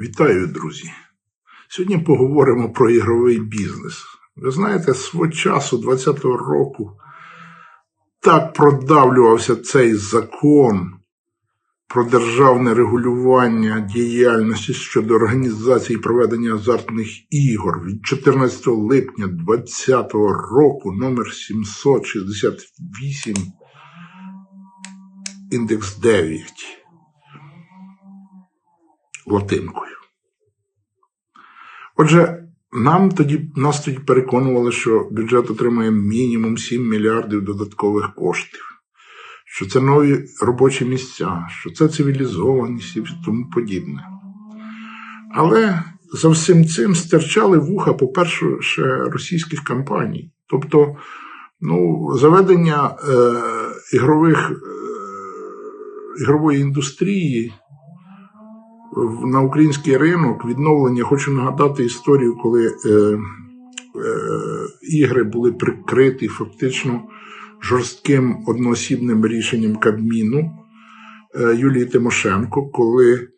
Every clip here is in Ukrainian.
Вітаю, друзі! Сьогодні поговоримо про ігровий бізнес. Ви знаєте, свого часу 20-го року так продавлювався цей закон про державне регулювання діяльності щодо організації проведення азартних ігор від 14 липня 2020 року номер 768 індекс 9 латинкою. Отже, нам тоді, нас тоді переконували, що бюджет отримає мінімум 7 мільярдів додаткових коштів, що це нові робочі місця, що це цивілізованість і тому подібне. Але за всім цим стирчали вуха, по-перше, ще російських компаній. Тобто, ну, заведення е, ігрових, е, ігрової індустрії на український ринок відновлення. Хочу нагадати історію, коли е, е, ігри були прикриті фактично жорстким одноосібним рішенням Кабміну е, Юлії Тимошенко, коли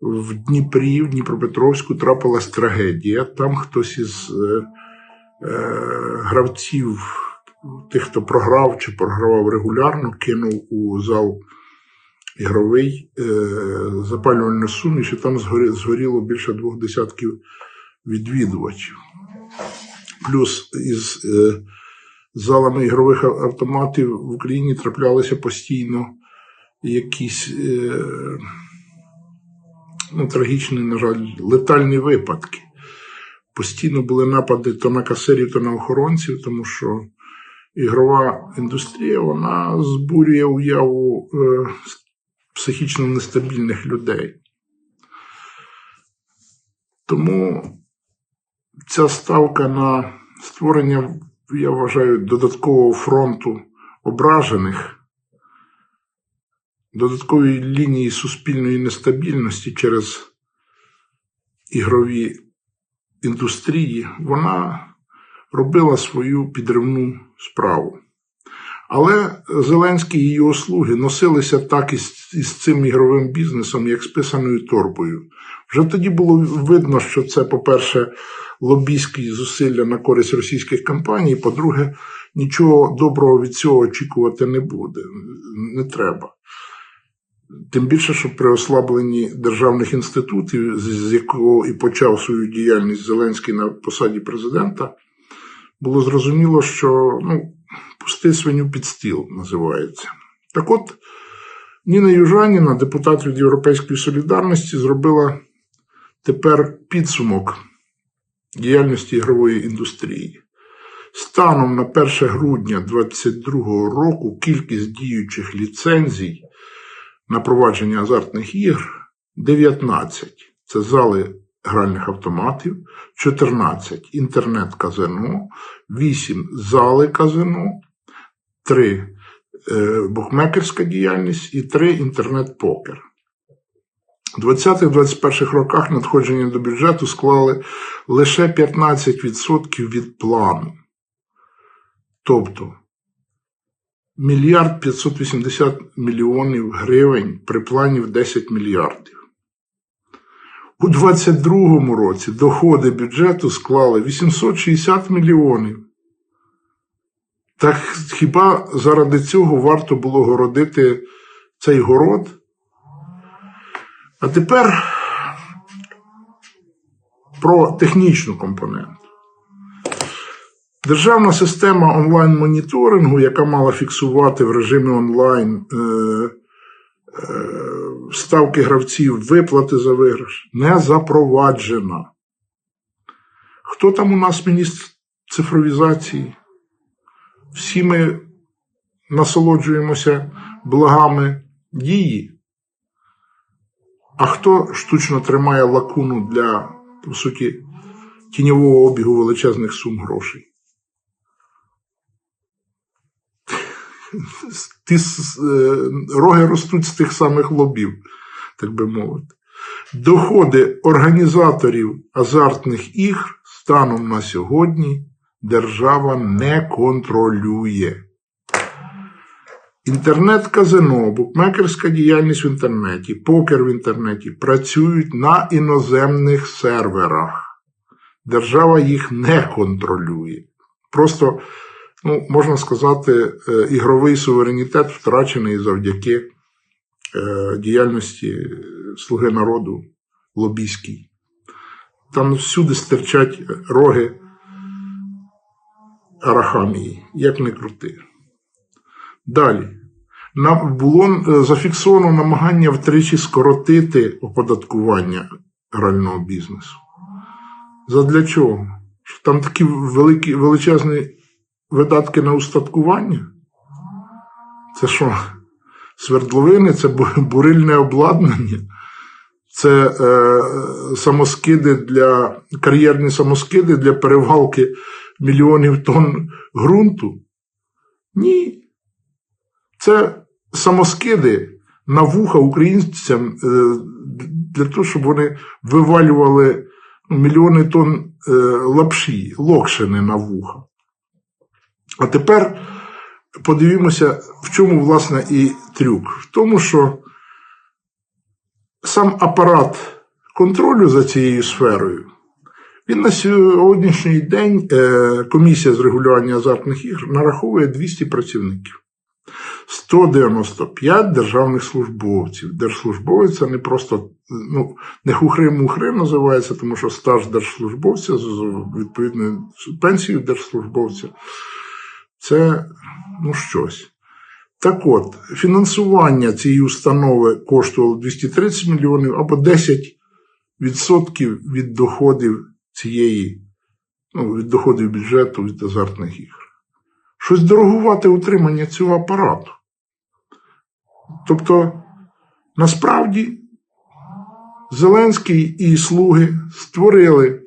в Дніпрі, в Дніпропетровську трапилась трагедія. Там хтось із е, е, гравців, тих, хто програв чи програвав регулярно, кинув у зал ігровий е, запалювальну суміш, і там згорі- згоріло більше двох десятків відвідувачів. Плюс із е, залами ігрових автоматів в Україні траплялися постійно якісь е, ну, трагічні, на жаль, летальні випадки. Постійно були напади то на касирів, то на охоронців, тому що ігрова індустрія вона збурює уяву психічно нестабільних людей. Тому ця ставка на створення, я вважаю, додаткового фронту ображених, додаткової лінії суспільної нестабільності через ігрові індустрії, вона робила свою підривну справу. Але Зеленський і його слуги носилися так із, із цим ігровим бізнесом, як з писаною торбою. Вже тоді було видно, що це, по-перше, лобійські зусилля на користь російських компаній, по-друге, нічого доброго від цього очікувати не буде, не треба. Тим більше, що при ослабленні державних інститутів, з якого і почав свою діяльність Зеленський на посаді президента, було зрозуміло, що ну, пусти свиню під стіл називається. Так от, Ніна Южаніна, депутат від Європейської солідарності, зробила тепер підсумок діяльності ігрової індустрії. Станом на 1 грудня 2022 року кількість діючих ліцензій на провадження азартних ігр 19. Це зали гральних автоматів, 14 інтернет-казино, 8 зали казино, 3 е, букмекерська діяльність і 3 інтернет-покер. У 20-21 роках надходження до бюджету склали лише 15% від плану. Тобто мільярд 580 мільйонів гривень при плані в 10 мільярдів. У 2022 році доходи бюджету склали 860 мільйонів. Так хіба заради цього варто було городити цей город? А тепер про технічну компоненту. Державна система онлайн-моніторингу, яка мала фіксувати в режимі онлайн е, е, ставки гравців, виплати за виграш, не запроваджена. Хто там у нас міністр цифровізації? Всі ми насолоджуємося благами дії. А хто штучно тримає лакуну для, по суті, тіньового обігу величезних сум грошей? Ті е, роги ростуть з тих самих лобів, так би мовити. Доходи організаторів азартних ігр станом на сьогодні держава не контролює. Інтернет-казино, букмекерська діяльність в інтернеті, покер в інтернеті працюють на іноземних серверах. Держава їх не контролює. Просто, ну, можна сказати, е, ігровий суверенітет втрачений завдяки е, діяльності Слуги народу лобійській. Там всюди стирчать роги Арахамії, як не крути. Далі. Нам було е, зафіксовано намагання втричі скоротити оподаткування грального бізнесу. Задля чого? Що там такі великі, величезні видатки на устаткування? Це що? Свердловини, це бурильне обладнання, це е, самоскиди для кар'єрні самоскиди для перевалки мільйонів тонн ґрунту? Ні. Це самоскиди на вуха українцям е, для того, щоб вони вивалювали мільйони тонн е, лапші, локшини на вуха. А тепер подивімося, в чому, власне, і трюк. В тому, що сам апарат контролю за цією сферою, він на сьогоднішній день е, комісія з регулювання азартних ігор нараховує 200 працівників. 195 державних службовців. Держслужбовець це не просто ну, не хухри-мухри називається, тому що стаж держслужбовця з відповідною пенсією держслужбовця це ну, щось. Так от, фінансування цієї установи коштувало 230 мільйонів або 10% від доходів цієї, ну, від доходів бюджету від азартних ігор. Щось дорогувати утримання цього апарату. Тобто, насправді, Зеленський і слуги створили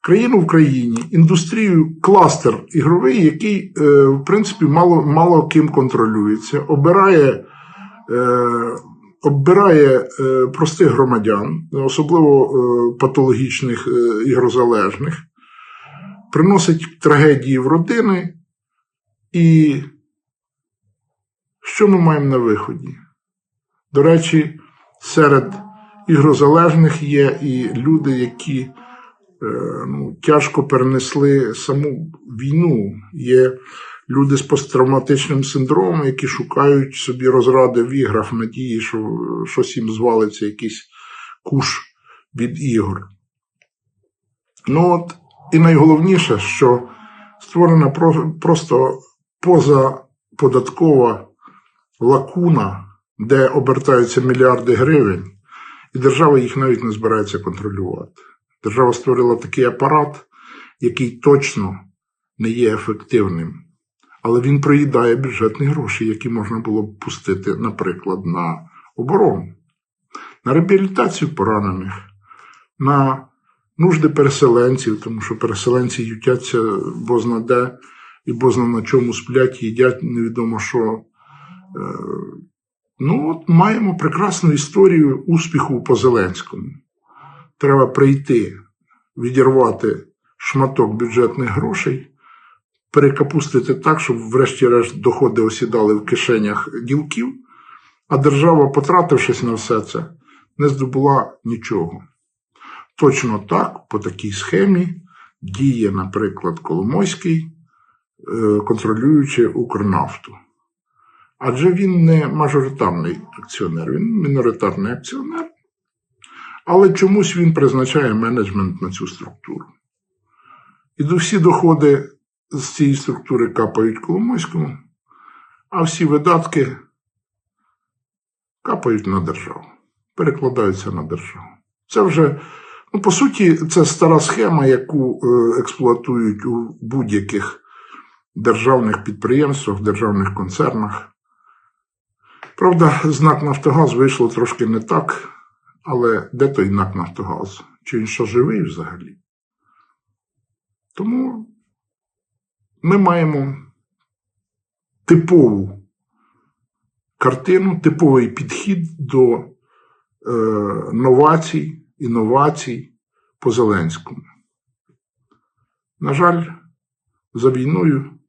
країну в країні, індустрію, кластер ігровий, який, е, в принципі, мало, мало ким контролюється, обирає, обирає е, простих громадян, особливо е, патологічних е, ігрозалежних, приносить трагедії в родини. І що ми маємо на виході? До речі, серед ігрозалежних є і люди, які ну, тяжко перенесли саму війну. Є люди з посттравматичним синдромом, які шукають собі розради в іграх в надії, що щось їм звалиться, якийсь куш від ігор. Ну от, і найголовніше, що створена про- просто позаподаткова лакуна, де обертаються мільярди гривень, і держава їх навіть не збирається контролювати. Держава створила такий апарат, який точно не є ефективним, але він проїдає бюджетні гроші, які можна було б пустити, наприклад, на оборону, на реабілітацію поранених, на нужди переселенців, тому що переселенці ютяться бозна де і бозна на чому сплять, їдять невідомо що. Е, Ну, от маємо прекрасну історію успіху по Зеленському. Треба прийти, відірвати шматок бюджетних грошей, перекапустити так, щоб, врешті-решт, доходи осідали в кишенях ділків, а держава, потратившись на все це, не здобула нічого. Точно так, по такій схемі діє, наприклад, Коломойський, е, контролюючи Укрнафту. Адже він не мажоритарний акціонер, він міноритарний акціонер, але чомусь він призначає менеджмент на цю структуру. І всі доходи з цієї структури капають Коломойському, а всі видатки капають на державу, перекладаються на державу. Це вже, ну, по суті, це стара схема, яку е, експлуатують у будь-яких державних підприємствах, державних концернах. Правда, знак Нафтогаз вийшло трошки не так, але де той НАК Нафтогаз? Чи він ще живий взагалі? Тому ми маємо типову картину, типовий підхід до е, новацій, інновацій по Зеленському. На жаль, за війною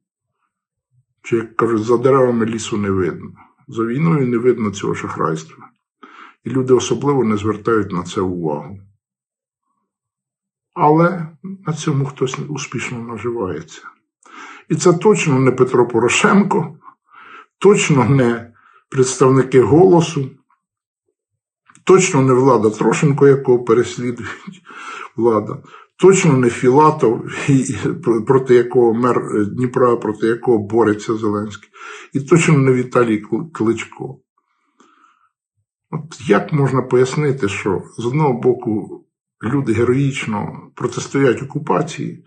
Чи, як кажуть, за деревами лісу не видно. За війною не видно цього шахрайства. І люди особливо не звертають на це увагу. Але на цьому хтось успішно наживається. І це точно не Петро Порошенко, точно не представники голосу, точно не влада Трошенко, якого переслідують влада, точно не Філатов, проти якого мер Дніпра, проти якого бореться Зеленський, і точно не Віталій Кличко. От як можна пояснити, що з одного боку люди героїчно протистоять окупації,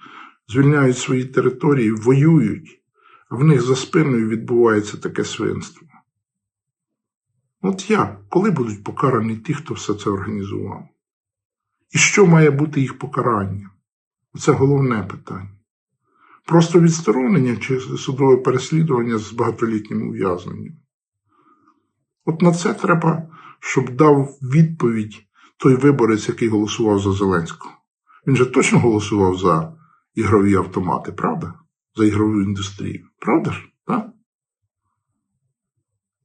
звільняють свої території, воюють, а в них за спиною відбувається таке свинство? От як? Коли будуть покарані ті, хто все це організував? І що має бути їх покаранням? Це головне питання. Просто відсторонення чи судове переслідування з багатолітнім ув'язненням. От на це треба, щоб дав відповідь той виборець, який голосував за Зеленського. Він же точно голосував за ігрові автомати, правда? За ігрову індустрію. Правда ж? Так?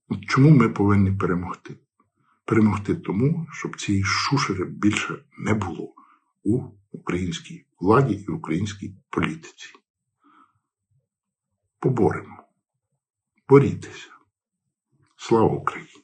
От Чому ми повинні перемогти? Перемогти тому, щоб цієї шушери більше не було у українській владі і українській політиці. Поборемо. Борітеся. Слава Україні!